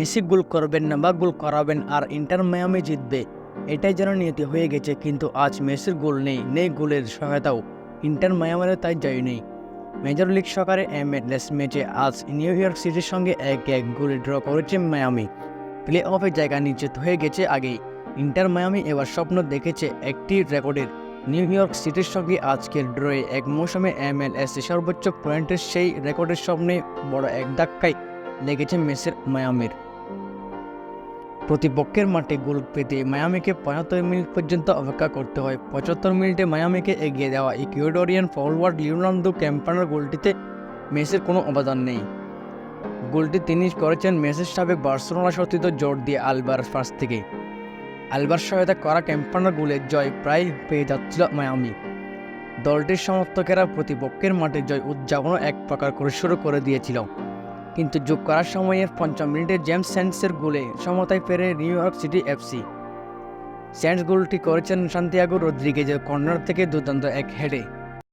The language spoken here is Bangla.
বেশি গোল করবেন না বা গোল করাবেন আর ইন্টার মায়ামি জিতবে। এটাই যেন নিয়তি হয়ে গেছে, কিন্তু আজ মেসির গোল নেই নেই গোলের সহায়তাও। ইন্টার মায়ামিরও তাই জয় নেই। মেজর লিগ সকারে এমএলএস ম্যাচে আজ নিউ ইয়র্ক সিটির সঙ্গে এক এক গোলে ড্র করেছে মায়ামি। প্লে অফে জায়গা নিশ্চিত হয়ে গেছে আগেই। ইন্টার মায়ামি এবার স্বপ্ন দেখেছে একটি রেকর্ডের। নিউ ইয়র্ক সিটির সঙ্গে আজকের ড্রয়ে এক মৌসুমে এমএলএস সর্বোচ্চ পয়েন্টের সেই রেকর্ডের স্বপ্নে বড় এক ধাক্কায় লেগেছে মেসের মায়ামির। প্রতিপক্ষের মাঠে গোল পেতে মায়ামিকে পঁচাত্তর মিনিট পর্যন্ত অপেক্ষা করতে হয়। পঁচাত্তর মিনিটে মায়ামিকে এগিয়ে দেওয়া ইকুয়েডোরিয়ান ফরওয়ার্ড লিওনার্দো ক্যাম্পানার গোলটিতে মেসির কোনো অবদান নেই। গোলটি তিনি করেছেন মেসির সাবেক বার্সেলোনা সতীত জোর দিয়ে আলবার পাস থেকে। আলবার সহায়তা করা ক্যাম্পানার গোলের জয় প্রায় পেয়ে যাচ্ছিল মায়ামি। দলটির সমর্থকেরা প্রতিপক্ষের মাঠে জয় উদযাপনও এক প্রকার করে শুরু করে দিয়েছিল। কিন্তু যোগ করার সময়ের পঞ্চম মিনিটে জেমস স্যান্ডসের গোলে সমতায় ফেরে New York City FC. Sands গোলটি করেছেন সান্তিয়াগো রদ্রিগেজের কর্নার থেকে দুর্দান্ত এক হেডে।